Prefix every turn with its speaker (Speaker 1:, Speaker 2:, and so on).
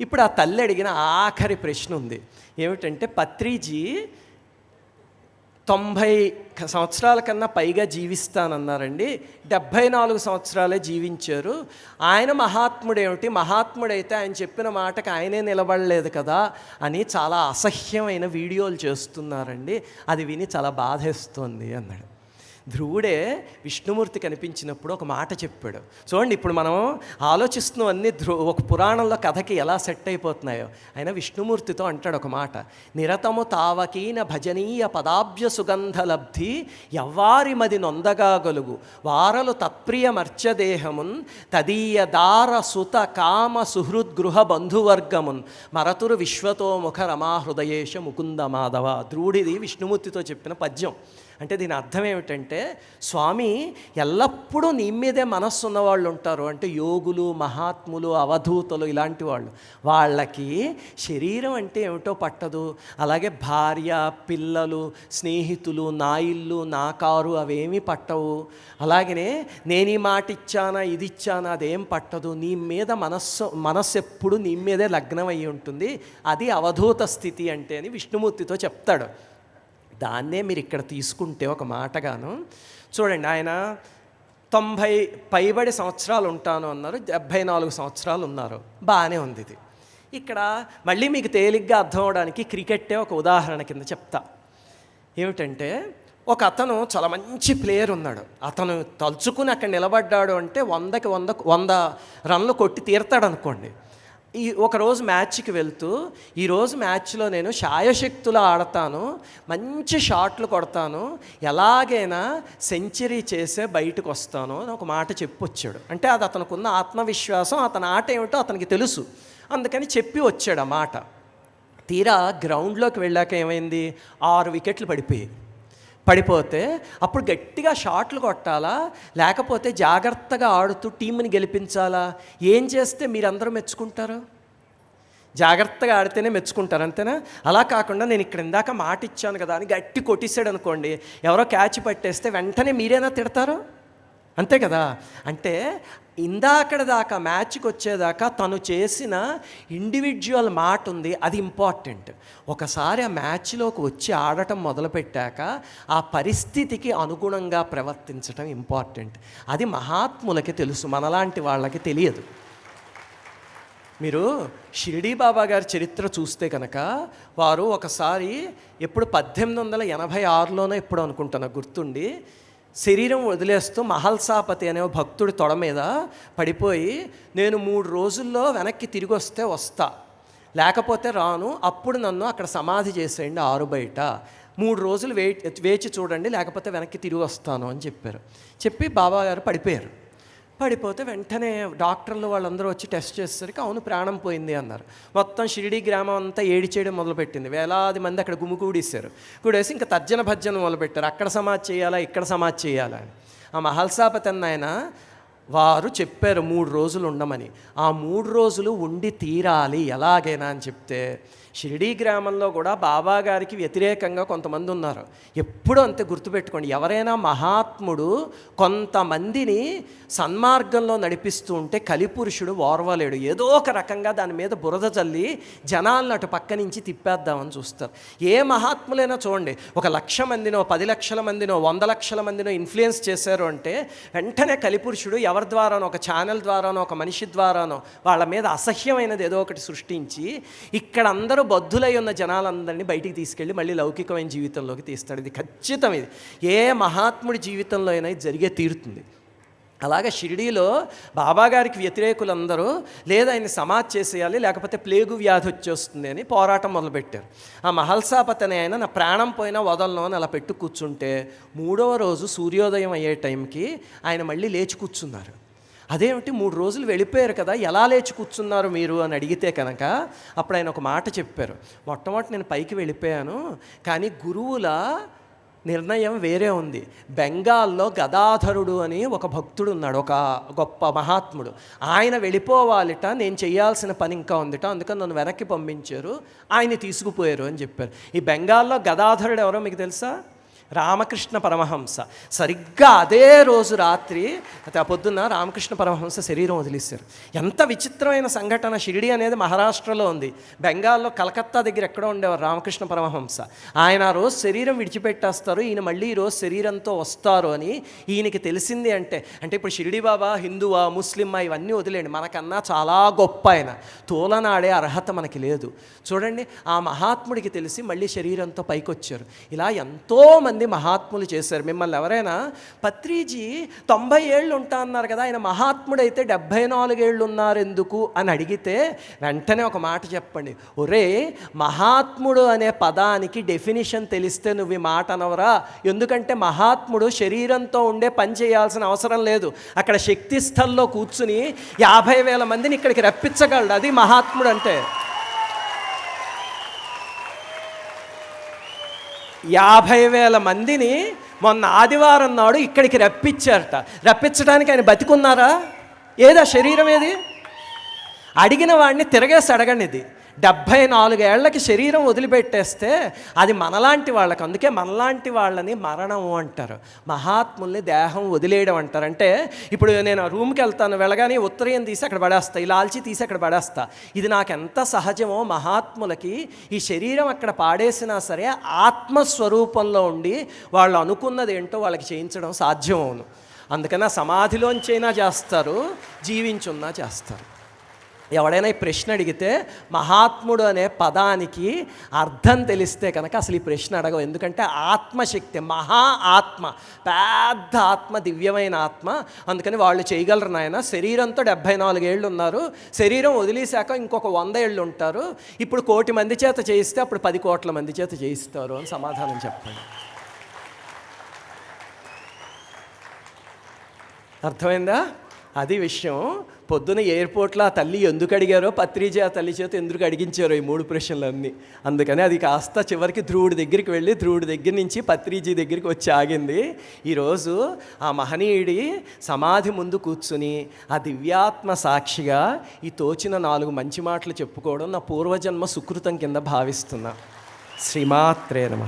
Speaker 1: ఇప్పుడు ఆ తల్లి అడిగిన ఆఖరి ప్రశ్న ఉంది. ఏమిటంటే పత్రిజీ తొంభై సంవత్సరాల కన్నా పైగా జీవిస్తానన్నారండి. డెబ్భై నాలుగు సంవత్సరాలే జీవించారు. ఆయన మహాత్ముడేమిటి? మహాత్ముడైతే ఆయన చెప్పిన మాటకి ఆయనే నిలబడలేదు కదా అని చాలా అసహ్యమైన వీడియోలు చేస్తున్నారండి. అది విని చాలా బాధేస్తుంది అన్నాడు. ధ్రువుడే విష్ణుమూర్తి కనిపించినప్పుడు ఒక మాట చెప్పాడు. చూడండి ఇప్పుడు మనం ఆలోచిస్తున్నవన్నీ ధ్రు ఒక పురాణంలో కథకి ఎలా సెట్ అయిపోతున్నాయో. ఆయన విష్ణుమూర్తితో అంటాడు ఒక మాట. నిరతము తావకీన భజనీయ పదాభ్య సుగంధ లబ్ధి ఎవ్వారి మది నొందగాగలుగు వారలు తత్ప్రియ మర్చదేహమున్ తదీయ దార సుత కామ సుహృద్గృహ బంధువర్గమున్. మరతురు విశ్వతో ముఖ రమా హృదయేశ ముకుంద మాధవ. ధ్రువుడిది విష్ణుమూర్తితో చెప్పిన పద్యం. అంటే దీని అర్థం ఏమిటంటే స్వామి ఎల్లప్పుడూ నీ మీదే మనస్సు ఉన్నవాళ్ళు ఉంటారు. అంటే యోగులు మహాత్ములు అవధూతలు ఇలాంటి వాళ్ళు. వాళ్ళకి శరీరం అంటే ఏమిటో పట్టదు. అలాగే భార్య పిల్లలు స్నేహితులు నా ఇల్లు నా కారు అవేమీ పట్టవు. అలాగనే నేను ఈ మాట ఇచ్చానా ఇది ఇచ్చానా అదేం పట్టదు. నీ మీద మనస్సు మనస్సు ఎప్పుడు నీ మీదే లగ్నం అయి ఉంటుంది. అది అవధూత స్థితి అంటే అని విష్ణుమూర్తితో చెప్తాడు. దాన్నే మీరు ఇక్కడ తీసుకుంటే ఒక మాటగాను. చూడండి ఆయన తొంభై పైబడి సంవత్సరాలు ఉంటాను అన్నారు డెబ్భై నాలుగు సంవత్సరాలు ఉన్నారు. బాగానే ఉంది ఇది. ఇక్కడ మళ్ళీ మీకు తేలిగ్గా అర్థం అవడానికి క్రికెట్టే ఒక ఉదాహరణ కింద చెప్తా. ఏమిటంటే ఒక అతను చాలా మంచి ప్లేయర్ ఉన్నాడు. అతను తలుచుకుని అక్కడ నిలబడ్డాడు అంటే వందకి వంద వంద రన్లు కొట్టి తీరతాడు అనుకోండి ఈ ఒకరోజు మ్యాచ్కి వెళ్తూ ఈరోజు మ్యాచ్లో నేను శాయశక్తులు ఆడతాను మంచి షాట్లు కొడతాను ఎలాగైనా సెంచరీ చేసే బయటకు వస్తాను అని ఒక మాట చెప్పొచ్చాడు. అంటే అది అతనుకున్న ఆత్మవిశ్వాసం అతని ఆట ఏమిటో అతనికి తెలుసు. అందుకని చెప్పి వచ్చాడు ఆ మాట. తీరా గ్రౌండ్లోకి వెళ్ళాక ఏమైంది? ఆరు వికెట్లు పడిపోయాయి. పడిపోతే అప్పుడు గట్టిగా షాట్లు కొట్టాలా? లేకపోతే జాగ్రత్తగా ఆడుతూ టీంని గెలిపించాలా? ఏం చేస్తే మీరందరూ మెచ్చుకుంటారు? జాగ్రత్తగా ఆడితేనే మెచ్చుకుంటారు అంతేనా? అలా కాకుండా నేను ఇక్కడ ఇందాక మాట ఇచ్చాను కదా అని గట్టి కొట్టేసాడు అనుకోండి ఎవరో క్యాచ్ పట్టేస్తే వెంటనే మీరేనా తిడతారు? అంతే కదా? అంటే ఇందాకడ దాకా మ్యాచ్కి వచ్చేదాకా తను చేసిన ఇండివిజువల్ మాట ఉంది అది ఇంపార్టెంట్. ఒకసారి ఆ మ్యాచ్లోకి వచ్చి ఆడటం మొదలుపెట్టాక ఆ పరిస్థితికి అనుగుణంగా ప్రవర్తించటం ఇంపార్టెంట్. అది మహాత్ములకి తెలుసు మనలాంటి వాళ్ళకి తెలియదు. మీరు షిరిడీ బాబా గారి చరిత్ర చూస్తే కనుక వారు ఒకసారి ఎప్పుడు పద్దెనిమిది వందల ఎనభై ఆరులోనే ఎప్పుడు అనుకుంటున్నా గుర్తుండి శరీరం వదిలేస్తూ మహల్సాపతి అనే భక్తుడి తొడ మీద పడిపోయి నేను మూడు రోజుల్లో వెనక్కి తిరిగి వస్తే వస్తా. లేకపోతే రాను. అప్పుడు నన్ను అక్కడ సమాధి చేసేయండి ఆరు బయట. మూడు రోజులు వే వేచి చూడండి. లేకపోతే వెనక్కి తిరిగి వస్తాను అని చెప్పారు. చెప్పి బాబా గారు పడిపోయారు. పడిపోతే వెంటనే డాక్టర్లు వాళ్ళందరూ వచ్చి టెస్ట్ చేసేసరికి అవును ప్రాణం పోయింది అన్నారు. మొత్తం షిరిడి గ్రామం అంతా ఏడి చేయడం మొదలుపెట్టింది. వేలాది మంది అక్కడ గుమికూడేశారు కూడేసి ఇంకా తర్జన భర్జన మొదలుపెట్టారు. అక్కడ సమాధి చేయాలా ఇక్కడ సమాధి చేయాలా అని. ఆ మహల్సాపతి అన్న ఆయన వారు చెప్పారు మూడు రోజులు ఉండమని. ఆ మూడు రోజులు ఉండి తీరాలి. ఎలాగైనా అని చెప్తే షిరిడీ గ్రామంలో కూడా బాబా గారికి వ్యతిరేకంగా కొంతమంది ఉన్నారు. ఎప్పుడూ అంతే గుర్తుపెట్టుకోండి. ఎవరైనా మహాత్ముడు కొంతమందిని సన్మార్గంలో నడిపిస్తూ ఉంటే కలిపురుషుడు ఓర్వలేడు. ఏదో ఒక రకంగా దాని మీద బురద చల్లి జనాలను అటు పక్క నుంచి తిప్పేద్దామని చూస్తారు. ఏ మహాత్ములైనా చూడండి ఒక లక్ష మందినో పది లక్షల మందినో వంద లక్షల మందినో ఇన్ఫ్లుయెన్స్ చేశారు అంటే వెంటనే కలిపురుషుడు ఎవరు ద్వారానో ఒక ఛానల్ ద్వారానో ఒక మనిషి ద్వారానో వాళ్ళ మీద అసహ్యమైనది ఏదో ఒకటి సృష్టించి ఇక్కడ అందరూ బద్ధులై ఉన్న జనాలందరినీ బయటికి తీసుకెళ్ళి మళ్ళీ లౌకికమైన జీవితంలోకి తీస్తాడు. ఇది ఖచ్చితం ఇది. ఏ మహాత్ముడి జీవితంలో అయినా ఇది జరిగే తీరుతుంది. అలాగే షిరిడీలో బాబాగారికి వ్యతిరేకులందరూ లేదా ఆయన సమాధి చేసేయాలి లేకపోతే ప్లేగు వ్యాధి వచ్చేస్తుంది అని పోరాటం మొదలుపెట్టారు. ఆ మహల్సాపతి అనే ఆయన నా ప్రాణం పోయినా వదలను అని అలా పెట్టు కూర్చుంటే మూడవ రోజు సూర్యోదయం అయ్యే టైంకి ఆయన మళ్ళీ లేచి కూర్చున్నారు. అదేమిటి మూడు రోజులు వెళ్ళిపోయారు కదా ఎలా లేచి కూర్చున్నారు మీరు అని అడిగితే కనుక అప్పుడు ఆయన ఒక మాట చెప్పారు. మొట్టమొదటి నేను పైకి వెళ్ళిపోయాను కానీ గురువుల నిర్ణయం వేరే ఉంది. బెంగాల్లో గదాధరుడు అని ఒక భక్తుడు ఉన్నాడు ఒక గొప్ప మహాత్ముడు. ఆయన వెళ్ళిపోవాలిట నేను చేయాల్సిన పని ఇంకా ఉందిట అందుకని నన్ను వెనక్కి పంపించారు ఆయన తీసుకుపోయారు అని చెప్పారు. ఈ బెంగాల్లో గదాధరుడు ఎవరో మీకు తెలుసా? రామకృష్ణ పరమహంస. సరిగ్గా అదే రోజు రాత్రి అయితే ఆ పొద్దున్న రామకృష్ణ పరమహంస శరీరం వదిలేశారు. ఎంత విచిత్రమైన సంఘటన షిరిడి అనేది మహారాష్ట్రలో ఉంది. బెంగాల్లో కలకత్తా దగ్గర ఎక్కడో ఉండేవారు రామకృష్ణ పరమహంస. ఆయన ఆ రోజు శరీరం విడిచిపెట్టేస్తారు ఈయన మళ్ళీ ఈరోజు శరీరంతో వస్తారు అని ఈయనకి తెలిసింది అంటే అంటే ఇప్పుడు షిరిడి బాబా హిందువా ముస్లిమా ఇవన్నీ వదిలేండి మనకన్నా చాలా గొప్ప ఆయన. తోలనాడే అర్హత మనకి లేదు. చూడండి ఆ మహాత్ముడికి తెలిసి మళ్ళీ శరీరంతో పైకొచ్చారు. ఇలా ఎంతోమంది మహాత్ములు చేశారు. మిమ్మల్ని ఎవరైనా పత్రిజీ తొంభై ఏళ్ళు ఉంటా అన్నారు కదా ఆయన మహాత్ముడైతే డెబ్భై నాలుగేళ్ళు ఉన్నారు ఎందుకు అని అడిగితే వెంటనే ఒక మాట చెప్పండి. ఒరే మహాత్ముడు అనే పదానికి డెఫినిషన్ తెలిస్తే నువ్వు ఈ మాట అనవరా? ఎందుకంటే మహాత్ముడు శరీరంతో ఉండే పని చేయాల్సిన అవసరం లేదు. అక్కడ శక్తి స్థల్లో కూర్చుని యాభై వేల మందిని ఇక్కడికి రప్పించగలడు. అది మహాత్ముడు అంటే. యాభై వేల మందిని మొన్న ఆదివారం నాడు ఇక్కడికి రప్పించారట. రప్పించడానికి ఆయన బతికున్నారా? ఏదా శరీరం ఏది? అడిగిన వాడిని తిరగేసి అడగండి ఇది డెబ్భై నాలుగేళ్ళకి శరీరం వదిలిపెట్టేస్తే అది మనలాంటి వాళ్ళకి అందుకే మనలాంటి వాళ్ళని మరణము అంటారు. మహాత్ముల్ని దేహం వదిలేయడం అంటారు. అంటే ఇప్పుడు నేను రూమ్కి వెళ్తాను వెళ్ళగానే ఉత్తరయం తీసి అక్కడ పడేస్తా ఈ లాల్చి తీసి అక్కడ పడేస్తా. ఇది నాకు ఎంత సహజమో మహాత్ములకి ఈ శరీరం అక్కడ పాడేసినా సరే ఆత్మస్వరూపంలో ఉండి వాళ్ళు అనుకున్నది ఏంటో వాళ్ళకి చేయించడం సాధ్యం అవును అందుకని సమాధిలోంచైనా చేస్తారు జీవించున్నా చేస్తారు. ఎవడైనా ఈ ప్రశ్న అడిగితే మహాత్ముడు అనే పదానికి అర్థం తెలిస్తే కనుక అసలు ఈ ప్రశ్న అడగవు. ఎందుకంటే ఆత్మశక్తి మహా ఆత్మ పెద్ద ఆత్మ దివ్యమైన ఆత్మ. అందుకని వాళ్ళు చేయగలరు నాయన. శరీరంతో డెబ్భై నాలుగేళ్ళు ఉన్నారు. శరీరం వదిలేశాక ఇంకొక వంద ఏళ్ళు ఉంటారు. ఇప్పుడు కోటి మంది చేత చేయిస్తే అప్పుడు పది కోట్ల మంది చేత చేయిస్తారు అని సమాధానం చెప్పండి. అర్థమైందా? అది విషయం. పొద్దున ఎయిర్పోర్ట్లో ఆ తల్లి ఎందుకు అడిగారో పత్రిజీ ఆ తల్లి చేత ఎందుకు అడిగించారో ఈ మూడు ప్రశ్నలన్నీ. అందుకని అది కాస్త చివరికి ధ్రువుడి దగ్గరికి వెళ్ళి ధ్రువుడి దగ్గర నుంచి పత్రిజీ దగ్గరికి వచ్చి ఆగింది. ఈరోజు ఆ మహనీయుడి సమాధి ముందు కూర్చుని ఆ దివ్యాత్మ సాక్షిగా ఈ తోచిన నాలుగు మంచి మాటలు చెప్పుకోవడం నా పూర్వజన్మ సుకృతం కింద భావిస్తున్నా. శ్రీమాత్రే నమ.